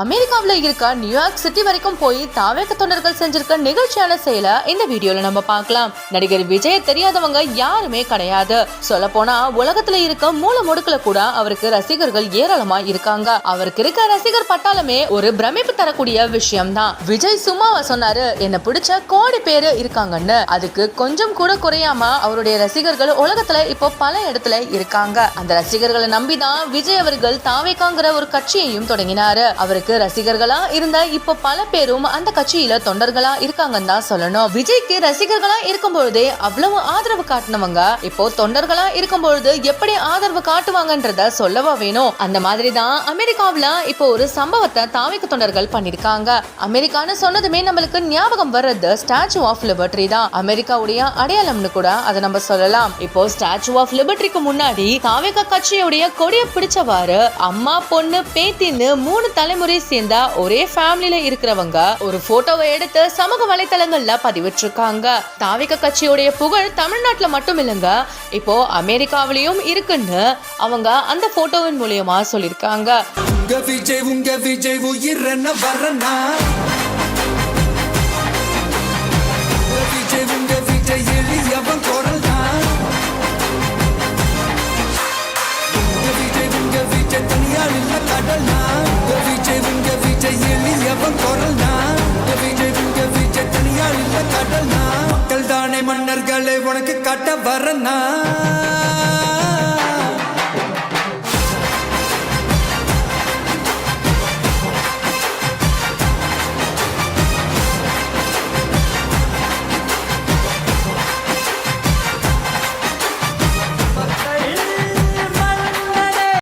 அமெரிக்காவில் இருக்க New York city வரைக்கும் போய் தாவேக்க தொண்டர்கள் செஞ்சிருக்க நிகழ்ச்சியான செயலை இந்த வீடியோல நம்ம பார்க்கலாம். நடிகர் விஜய் தெரியாதவங்க யாருமே கிடையாது. சொல்ல போனா உலகத்துல இருக்க மூல முடுக்குல கூட அவருக்கு ரசிகர்கள் ஏராளமா இருக்காங்க. அவருக்கு இருக்க ரசிகர் பட்டாலுமே ஒரு பிரமிப்பு தரக்கூடிய விஷயம் தான் விஜய் சும்மாவா சொன்னாரு என்ன பிடிச்ச கோடி பேரு இருக்காங்கன்னு. அதுக்கு கொஞ்சம் கூட குறையாம அவருடைய ரசிகர்கள் உலகத்துல இப்போ பல இடத்துல இருக்காங்க. அந்த ரசிகர்களை நம்பிதான் விஜய் அவர்கள் தாவேக்காங்கிற ஒரு கட்சியையும் தொடங்கினாரு. அவருக்கு ரசிகர்களா இருந்த இப்போ பல பேரும் அந்த கட்சியில தொண்டர்களா இருக்காங்கன்னு தான் சொல்லணும். விஜய்க்கு ரசிகர்களா இருக்கும் பொழுதே அவ்வளவு ஆதரவு காட்டினவங்க இப்போ தொண்டர்களா இருக்கும் பொழுது எப்படி ஆதரவு காட்டுவாங்கன்றத சொல்லவா வேணும். அந்த மாதிரி தான் அமெரிக்காவுல இப்போ ஒரு சம்பவத்தை தாவிக்கு தொண்டர்கள் பண்ணிருக்காங்க. அமெரிக்கான்னு சொன்னதுமே நம்மளுக்கு ஞாபகம் வர்றது ஸ்டாச்சு ஆஃப் லிபர்ட்ரி தான். அமெரிக்காவுடைய அடையாளம்னு கூட அதை நம்ம சொல்லலாம். இப்போ ஸ்டாச்சு ஆஃப் லிபர்ட்ரிக்கு முன்னாடி தாவேகா கட்சியுடைய கொடிய பிடிச்சவாறு அம்மா பொண்ணு பேத்தின்னு மூணு தலைமுறை சேர்ந்த ஒரே ஃபேமிலியில இருக்கிறவங்க ஒரு போட்டோவை எடுத்து சமூக வலைதளங்கள்ல பதிவிட்டிருக்காங்க. தாவிக கட்சியுடைய புகழ் தமிழ்நாட்டுல மட்டும் இல்லைங்க இப்போ அமெரிக்காவிலயும் இருக்குன்னு அவங்க அந்த போட்டோவின் மூலியமா சொல்லியிருக்காங்க. உங்க விஜய் உங்க விஜய் உயிரன வரனா? உங்க விஜய் உங்க விஜய் எளியவன் குரல் தான் உங்க விஜய் உங்க விஜய் இல்ல குரல் தான் விஜய் தனியார் இல்ல கடல்னா மக்கள் தானே மன்னர்களை உனக்கு காட்ட வரனா